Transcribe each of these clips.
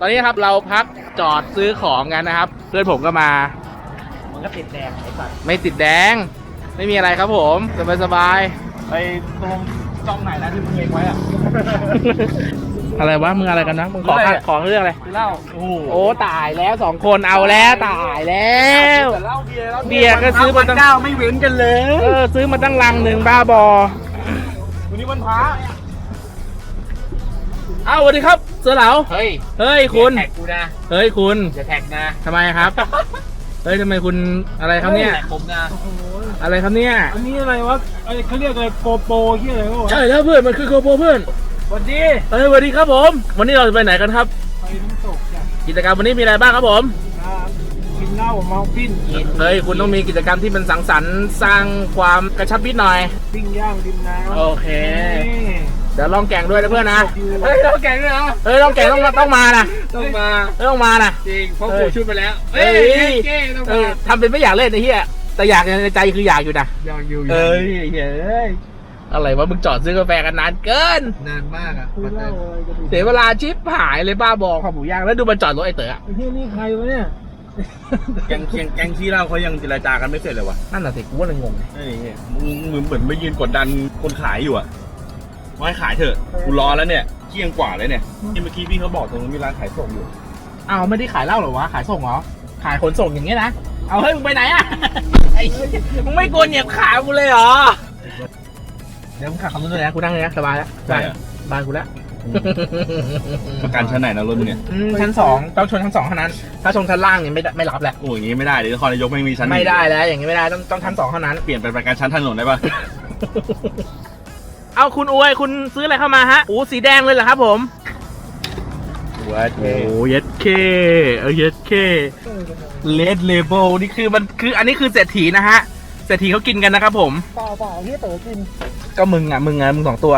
ตอนนี้ครับเราพักจอดซื้อของกันนะครับ เพื่อนผมก็มา มันก็ติดแดงไอ้สัตว์ไม่ติดแดง ไม่มีอะไรครับผมสบายสบาย ไปตรง จ้องไหนนะที่มึงเล็งไว้อะๆอะไรวะมึงอะไรกันนะมึงขอเรื่องอะไรของเรื่องอะไรเหล้าโอ้โหโอ้ตายแล้วสองคนเอาแล้วตายแล้ว แต่เหล้าเบียร์แล้วเบียร์ก็ซื้อมาตั้ง เก้าไม่เว้นกันเลยเออซื้อมาตั้งลังหนึ่งบ้าบอ วันนี้วันพระเอ้าสวัสดีครับเสือเหลาเฮ้ยเฮ้ยคุณแท็กกูนะเฮ้ยคุณอย่าแท็กนะทำไมครับ เฮ้ยทำไมคุณอะไรครับเนี่ย แท็กผมนะอะไรครับเนี่ย อันนี้อะไรวะไอ้เขาเรียกอะไรโกโปรที่อะไรวะใช่แล้วเพื่อนมันคือโกโปรเพื่อนสวัสดีเฮ้ยสวัสดีครับผม วันนี้เราจะไปไหนกันครับ ไปน้ำตกจ้ะกิจกรรมวันนี้มีอะไรบ้างครับผมอ่ากินเหล้าเมาปิ้นเฮ้ยคุณต้องมีกิจกรรมที่เป็นสังสรรค์สร้างความกระชับมิตรหน่อย ปิ้งย่างริมน้ำโอเค นี่เดี๋ยวลองแก่งด้วยนะเพื่อนนะเฮ้ยเราแก่งด้วยเหรอเฮ้ยลองแก่งต้องมาต้องมานะต้องมาเฮ้ยต้องมานะจริงเพราะเฮ้กูยชุดไปแล้วเฮ้ยเก้ต้องเอมาอทำเป็นไม่อยากเล่นไอ้เหี้ย แต่อยากในใจคืออยากอยู่นะยังอยู่เอ้ยเฮ้ยอะไรวะมึงจอดซื้อกาแฟกันนานเกิน นานมากอะคุยเหล้าอะไรกันดิเสียเวลาชิปหายเลยบ้าบอขับหมูย่างแล้วดูมันจอดรถไอ้เต๋ออะไอ้ที่นี่ใครวะเนี่ยแกงแกงแกงขี้เหล้าเขายังเจรจากันไม่เสร็จเลยวะนั่นน่ะสิกูว่าเลยงงเฮ้ยมึงมึงเหมือนไม่ยืนกดดันคนขายอยู่อะว่าให้ขายเถอะกูรอแล้วเนี่ยเที่ยงกว่าเลยเนี่ยที่เมื่อกี้พี่เขาบอกตรงนู้นมีร้านขายส่งอยู่ อ้าวไม่ได้ขายเหล้าเหรอวะขายส่งเหรอขายขนส่งอย่างเงี้ยนะ เอาเฮ้ยมึงไปไหนอะไอ้เหี้ยมึงไม่กลัวเหยียบขากูเลยเหรอ เดี๋ยวมึงขับคำนู้นเลยนะกูนั่งเลยนะสบายแล้วใช่อะสบายกูแล้วประกันชั้นไหนนะรถมึงเนี่ยอืมชั้นสองต้องชนชั้นสองเท่านั้น ถ้าชนชั้นล่างเนี่ยไม่ได้ไม่รับแหละ โอ้ยอย่างงี้ไม่ได้เดี๋ยวนครนายกไม่มีชั้นไม่ได้แล้ว อย่างนี้ไม่ได้ต้องต้องชั้นสองเท่านั้น เปลี่ยนเป็นประกันชั้นถนนได้ปะเอาคุณอวยคุณซื้ออะไรเข้ามาฮะโอ้สีแดงเลยเหรอครับผมว้าโอ้เย็ดเคเออเย็ดเค เลดเลเบลนี่คือมันคืออันนี้คือเศรษฐีนะฮะเศรษฐีเขากินกันนะครับผม เปล่าเปล่าที่เต๋อกิน ก็มึงอะมึงอะมึงสองตัว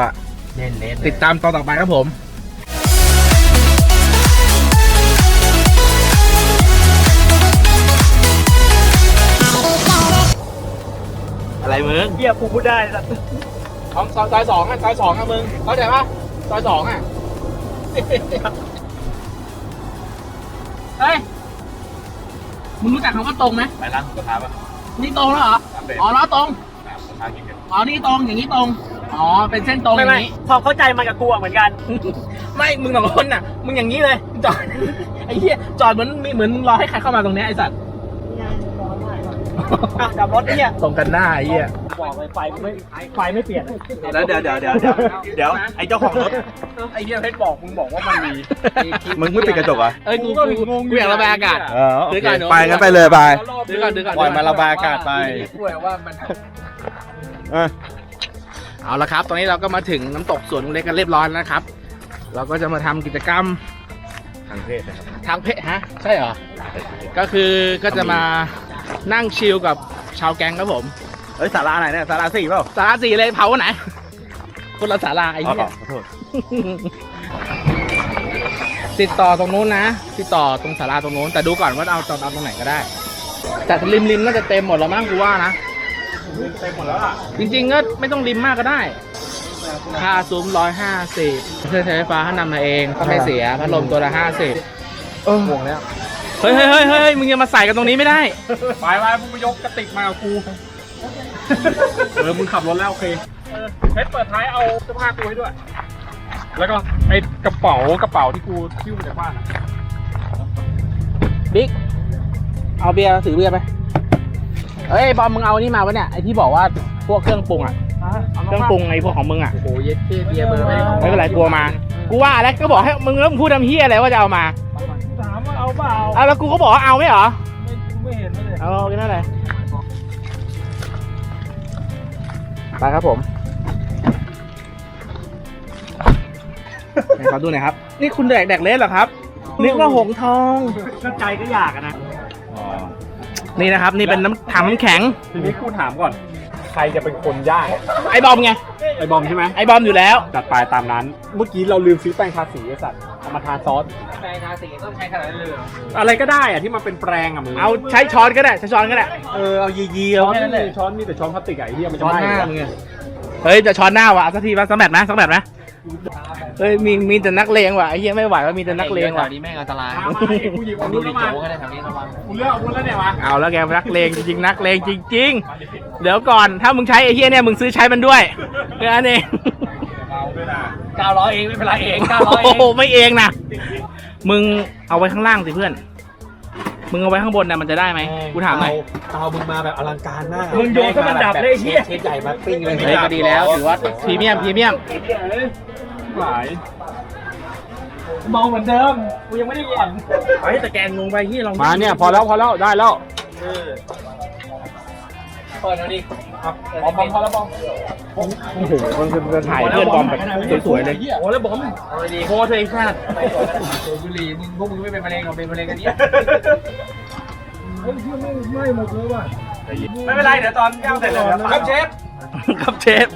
เล่นเล่นติดตามตอนต่อไปครับผมอะไรมึงเบียร์กูพูดได้ละของซอยซอยสองอะซอยสองอะมึงเข้าใจปะซอยสองอะเฮ้ย มึงรู้จักคำว่าตรงไหมไปร้านสุขภาพปะนี่ตรงแล้วเหรอ ครับเบอ๋อล้อตรงสุขภาพกินกันอ๋อ นี่ตรง อย่างนี้ตรง อ๋อ เป็นเส้นตรงอไม่ย่าไม่งนี้พอเข้าใจมันกับกูอะเหมือนกัน ไม่ มึงสองคนน่ะ มึงอย่างนี้เลย จอด ไอ้เหี้ย จอดเหมือนเหมือนรอให้ใครเข้ามาตรงเนี้ยไอ้สัตว์ อะดับรถเนี่ย ตรงกันหน้าไอ้เหี้ย บอกเลยไฟไม่ไฟไม่เปลี่ยนแล้วเดี๋ยวเดี๋ยวเดี๋ยวเดี๋ยวเดี๋ยวไอ้เจ้าของรถไอ้เหี้ยเพชรบอกมึงบอกว่ามันมีมึงไม่ปิดกระจกเหรอะเอ้ยกูกูกูอยากระบายอากาศเออโอซื้อเคก่อนเนอะไปงั้นไปเลยไปซื้อก่อนซื้อก่อนปล่อยมันระบายอากาศไปกล้วยว่ามันเออเอาละครับ ตอนนี้เราก็มาถึงน้ำตกสวนลุงเล็กกันเรียบร้อยแล้วนะครับ เราก็จะมาทำกิจกรรมทางเพศนะครับทางเพศฮะ ใช่เหรอ ก็คือก็จะมานั่งชิลกับชาวแก๊งครับผม เอ้ยสาราไหนเนี่ยสาราสี่เปล่าสาราสี่เลยเผาวันไหนคนละสาราไอ้อ๋อเหี้ยขอโทษติดต่อตรงนู้นนะ ติดต่อตรงสาราตรงนู้นแต่ดูก่อนว่าเอาตอนเอาตรงไหนก็ได้ แต่ริมริมๆน่าจะเต็มหมดแล้วมั้งกูว่านะ เต็มหมดแล้วอะจริงๆก็ไม่ต้องริมมากก็ได้ ค่าซุ้มร้อยห้าสิบเครื่องใช้ไฟฟ้าถ้านำมาเองก็ไม่เสียพัดลมตัวละห้าสิบห่วงแล้วเฮ้ยเฮ้ยเฮ้ยเฮ้ยมึงอย่ามาใส่กันตรงนี้ไม่ได้ ไปไปมึงไปยกกระติกมากับกู เออมึงขับรถแล้วโอเคเออเพชรเปิดท้ายเอาเสื้อผ้ากูให้ด้วย แล้วก็ไอ้กระเป๋ากระเป๋าที่กูคิ้วมาจากบ้านอะบิ๊ก เอาเบียร์ถือเบียร์ไปเอ้ยบอมมึงเอานี่มาวะเนี่ยไอที่บอกว่าพวกเครื่องปรุงอะเครื่องปรุงไอพวกของมึงอะโอ้โหเย็ดเท่เบียร์เบอร์ไม่ได้ไม่เป็นไรกลัวมา กูว่าแล้วก็บอกให้มึงแล้วมึงพูดทำเฮียอะไรว่าจะเอามาถามว่าเอาเปล่าเอาแล้วกูก็บอกว่าเอาไม่เหรอไม่ไม่เห็นเลยเอาแค่นั้นแหละ ไปครับผมให้เขาดูหน่อยครับ นี่คุณแดกแดกเลสเหรอครับ นึกว่าหงทอง ก็ใจก็อยากอะนะอ๋อนี่นะครับ นี่เป็นน้ำถังน้ำแข็ง ทีนี้กูถามก่อน ใครจะเป็นคนย่างไอ้บอมไง ไอ้บอมใช่ไหมไอ้บอมอยู่แล้ว จัดไปตามนั้น เมื่อกี้เราลืมซื้อแป้งทาสีไอ้สัตว์เอามาทาซอส แปรงทาสีต้องใช้ขนาดนั้นเลยอะไรก็ได้อะที่มันเป็นแปรงอะมึงเอาใช้ช้อนก็ได้ใช้ช้อนก็ได้ เออเอายียีช้อนไม่มีช้อนมีแต่ช้อนพลาสติกอะไอ้เหี้ยมันจะไหม้เหรอเฮ้ยจะช้อนหน้าวะเอาสักทีวะสักแมตช์ไหมสักแมตช์ไหม เฮ้ยมีมีแต่นักเลงว่ะไอ้เหี้ยไม่ไหวว่ามีแต่นักเลงว่ะนี้แม่งอันตรายมามาไอ้ผู้หญิงคนนู้นเข้ามาโอ้ก็ได้แถวนี้ระวังกูเลือกอาวุธแล้วเนี่ยมาเอาแล้วแกนักเลงจริงๆนักเลงจริง ๆ เดี๋ยวก่อนถ้ามึงใช้ไอ้เหี้ยเนี่ยมึงซื้อใช้มันด้วยแค่นั้นเองเอาด้วยนะ900เองไม่เป็นไรเอง900เอโอ้งโหไม่เองนะมึงเอาไว้ข้างล่างสิเพื่อน มึงเอาไว้ข้างบนนะมันจะได้ไหมกูถามหน่อยเตามึงมาแบบอลังการมากมึงโยนก็มันดับเลยไอ้เหี้ย เชฟใหญ่มาปิ้งเลยเฮ้ยก็ดีแล้วถือว่าพรีเมียมพรีเมียม หลายมองเหมือนเดิมกูยังไม่ได้เรียนเฮ้ยแต่แกงงไปที่ลองมาเนี่ยพอแล้วพอแล้วได้แล้วเปิดเอาดิบอมบอมพอแล้วบอมโอ้โหมันเป็นถ่ายเพื่อนบอมแบบสวยๆเลยโอ้แล้วบอมเอาดีโคตรเองชาติโอ้บุหรี่มึงพวกมึงไม่เป็นมะเร็งหรอกเป็นมะเร็งกันเนี้ยไม่เป็นไรเดี๋ยวตอนย่างเสร็จเลยครับเชฟ ครับเชฟ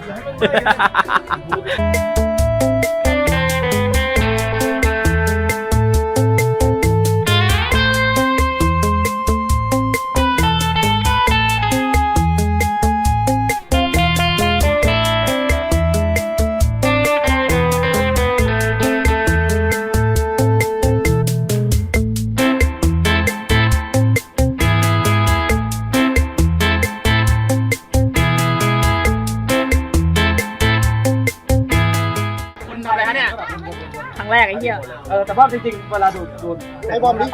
แต่ว่าจริงๆ เวลาดูดูไอ้บอมนี่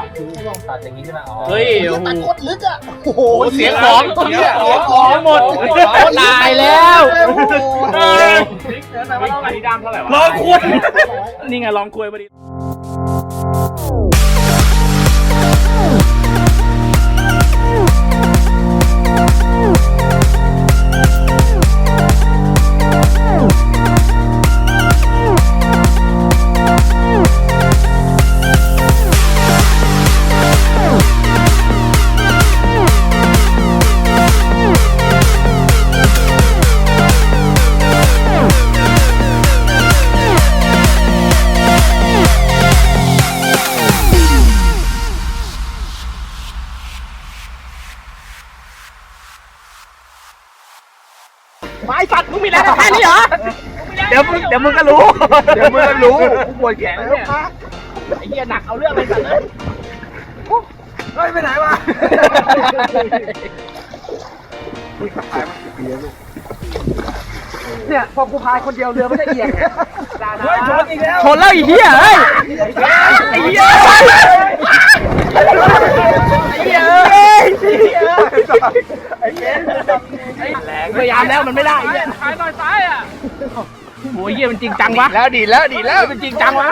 ตัดอย่างนี้ใช่ไหมอ๋อเฮ้ยโอ้โหโคตรลึกอะโอ้โหโอ้เสียของเสียของหมดตายแล้วเออแต่ว่าเราไหลดำเท่าไหร่วะลองคุยนี่ไงลองคุยพอดี ดี๋ยวมึงเดี๋ยวมึงก็รู้ เดี๋ยวมึงก็รู้กูปวดแขนแล้วเนี่ยไอ้เหี้ยหนักเอาเรื่องเลยสัตว์เลยเฮ้ยไปไหนวะเนี่ยพอกูพายคนเดียวเรือไม่ได้เอียงเฮ้ยชนอีกแล้วชนแล้วไอ้เหี้ยเฮ้ยไอ้เหี้ยไอ้เหี้ยเอ้ยพยายามแล้วมันไม่ได้ไอ้เหี้ยขายหน่อยซ้ายอะ โอ้ยเหี้ยมันจริงจังวะแล้วดีแล้วดีแล้วมันจริงจังวะ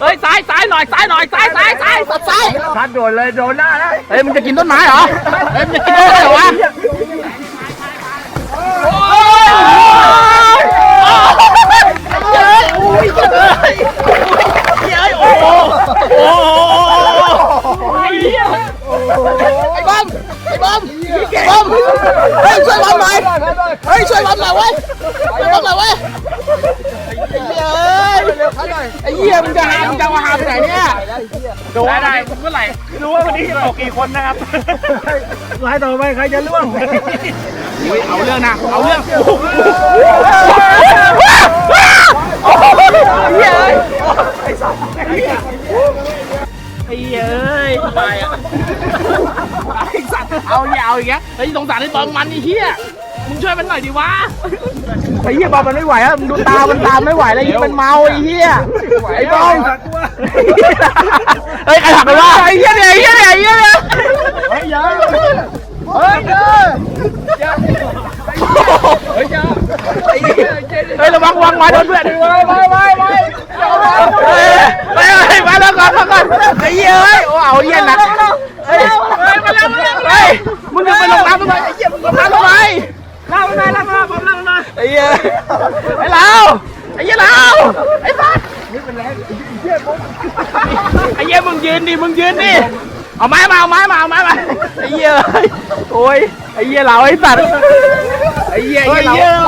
เฮ้ยซ้ายซ้ายหน่อยซ้ายหน่อยซ้ายซ้ายซ้ายสัดซ้ายทัดโดนเลยโดนหน้าได้เฮ้ยมึงจะกินต้นไม้เหรอเฮ้ย ดูว่าได้เมื่อไหร่ดูว่าวันนี้จะตกกี่คนนะครับไล่ต่อไปใครจะล่วงอุ๊ยเอาเรื่องนะเอาเรื่องเฮ้ยไอ้สัสไอ้เอ้ยไปอะไอ้สัตว์เอาอย่าเอาอย่างเงี้ยเฮ้ยสงสารไอ้บอมมันไอ้เหี้ย มึงช่วยมันหน่อยดิวะไอ้เหี้ยบอมมันไม่ไหวแล้วมึงดูตา มันตามไม่ไหวแล้วยิ่งมันเมาไอ้เหี้ยไอ้บอมเฮ้ยใครหักไปวะไอ้เหี้ยเนี่ยไอ้เหี้ยเนี่ยไอ้เหี้ยเนี่ยเฮ้ยอยาเฮ้ยเด้อเฮ้ยระวังวางไว้โดนเพื่อนไปไปไปไปเฮ้ยไปไปมาแล้วก่อนมาก่อนไอ้เหี้ยเฮ้ยโอ้เอาเหี้ยหนัก หี้ยไอ้เราไอ้เหี้ยเราไอ้สัสไอ้เหี้ยมึงยืนดิมึงยืนดิเอาไม้มาเอาไม้มาเอาไม้มาไอ้เหี้ยเอ้ยโอ้ยไอ้เหี้ยเราไอ้สัตว์ไอ้เหี้ยไอ้เหี้ยเรา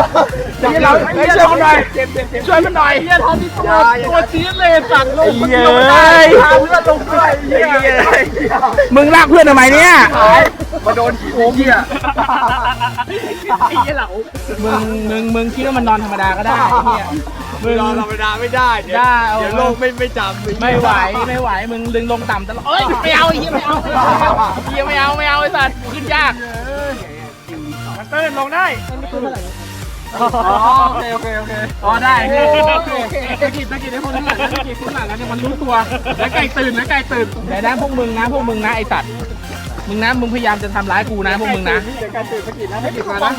ไอ้เหี้ยเราไอ้เหี้ยช่วยมันหน่อยช่วยมันหน่อยเหี้ยทำที่ตัวตัวจี๊ดเลยสัตว์ลงเดียวได้พาเพื่อนลงด้วยเหี้ยมึงลากเพื่อนทำไมเนี่ยมาโดนขี้โอมเหี้ยไอ้เหี้ยเรามึงมึงมึงคิดว่ามันนอนธรรมดาก็ได้เหี้ยมึงนอนธรรมดาไม่ได้เดี๋ยวเดี๋ยวโลกไม่ไม่จำไม่ไหวไม่ไหวมึงดึงลงต่ำตลอดเอ้ยไม่เอาไอ้เหี้ยไม่เอาเหี้ยไม่เอาไม่เอาไอ้สัตว์ขึ้นยากมันตื้นลงได้ โอเคโอเคโอเคอ๋อได้โอเคโอเคตะกี้ตะกี้ได้คนหลังแล้วตะกี้คนหลังแล้วเนี่ยมันรู้ตัว แล้วไก่ตื่นแล้วไก่ตื่นเดี๋ยวนะพวกมึงนะพวกมึงนะไอสัตว์มึงนะมึงพยายามจะทำร้ายกูนะพวกมึงนะเดี๋ยวไก่ตื่นตะกี้นะตะกี้มานะ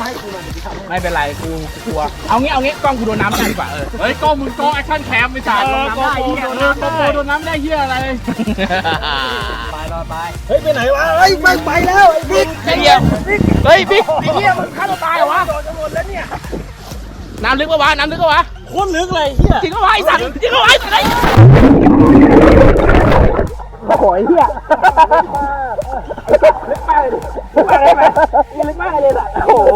ไม่เป็นไรกูกูกลัว เอางี้เอางี้กล้องกูโดนน้ำได้ดีกว่าเออเฮ้ยกล้องมึงกล้องแอคชั่นแคมไม่จ่ายลงน้ำได้เฮียเออกล้องโดนน้ำได้เฮียอะไรเฮ้ยไปไหนวะเฮ้ยไม่ไปแล้วไอ้บิ๊กไอเหี้ยเฮ้ยบิ๊กไอ้เหี้ยมึงฆ่าตัวตายเหรอวะโดนหมดแล้วเนี่ยำลึกปะวะน้ำลึกปะวะโคตรลึกเลยเหี้ยจริงปะวะไอสัตว์จริงปะวะไอ้สัตว์ไอ้โอ้โหไอ้เหี้ยลึกมากเลยลึกมากเลยไหมลึกมากเลยอะโอ้โห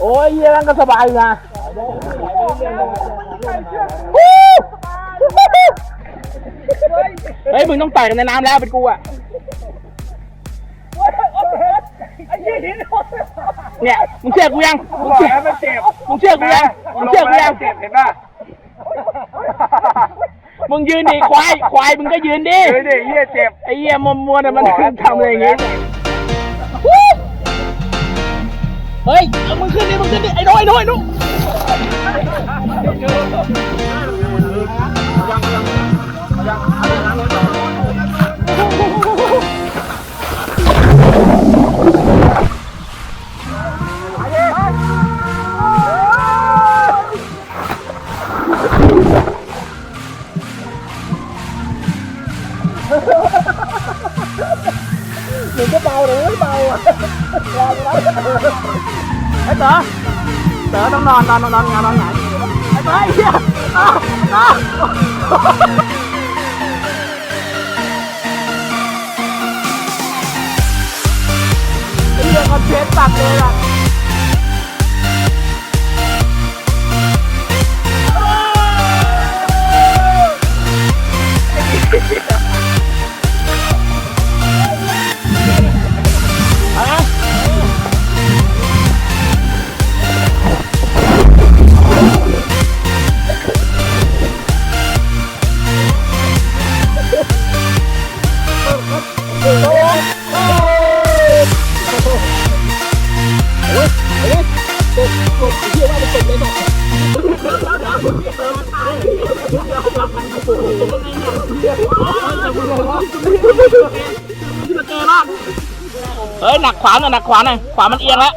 โอ้ยเหี้ยนั่งก็สบายนะเฮ้ยมึงต้องต่อยกันในน้ำแล้วเป็นกูอะ เนี่ยมึงเชื่อกูยังมึงเชื่อมึงเชื่อกูยังมึงเชื่อกูยังเจ็บเห็นป่ะมึงยืนดิควายควายมึงก็ยืนดิเฮ้ยเด็กเหี้ยเจ็บไอ้เหี้ยมวมัวๆน่ะมันทำอะไรอย่างงี้เฮ้ยเอามึงขึ้นดิมึงขึ้นดิไอ้น้อยไอ้น้อย ไอ้น้อยไอ้เต๋อเต๋อต้องนอนนอนนอนนอนงานนอนไหนไอ้เต๋อไอ้เหี้ยอะ อะไอ้เหี้ยคอดเละเฮ้ยหนักขวาหน่อยหนักขวาหน่อยขวามันเอียงแล้ว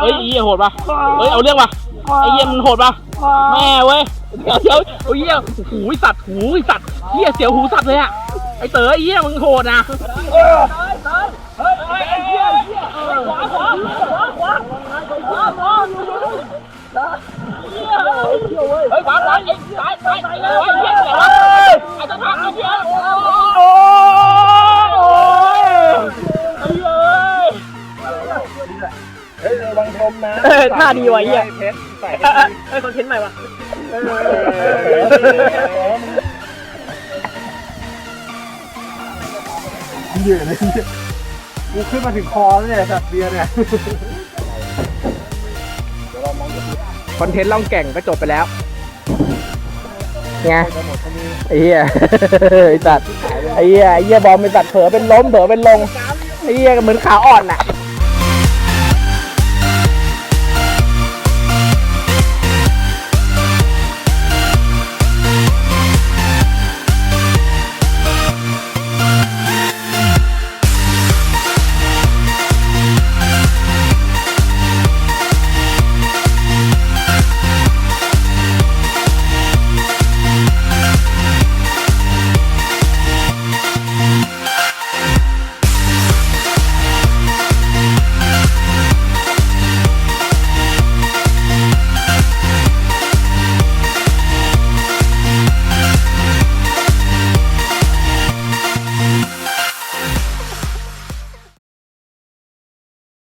เฮ้ยไอ้เหี้ยโหดปะเฮ้ยเอาเรื่องปะไอเหี้ยมันโหดปะแม่เว้ยเดี๋ยวเดี๋ยวโอ้ยเหี้ยหูสัตว์หูสัตว์เหี้ยเสียวหูสัตว์เลยอะไอเต๋อไอเหี้ยมึงโหดนะเฮ้ยขวาขวายิงซ้ายซ้า ดีว่ะเหี้ยเพชรใส่เอ้ยคอนเทนต์ใหม่ว่ะเยอะเลยกูขึ้นมาถึงคอแล้วเนี่ยสัตว์เบียร์เนี่ยคอนเทนต์ล่องแก่งก็จบไปแล้วไงไอ้เหี้ยไอ้สัตว์ไอ้เหี้ยไอ้เหี้ยบอมเป็นสัตว์เผลอเป็นล้มเผลอเป็นลงไอ้เหี้ยก็เหมือนขาอ่อนน่ะ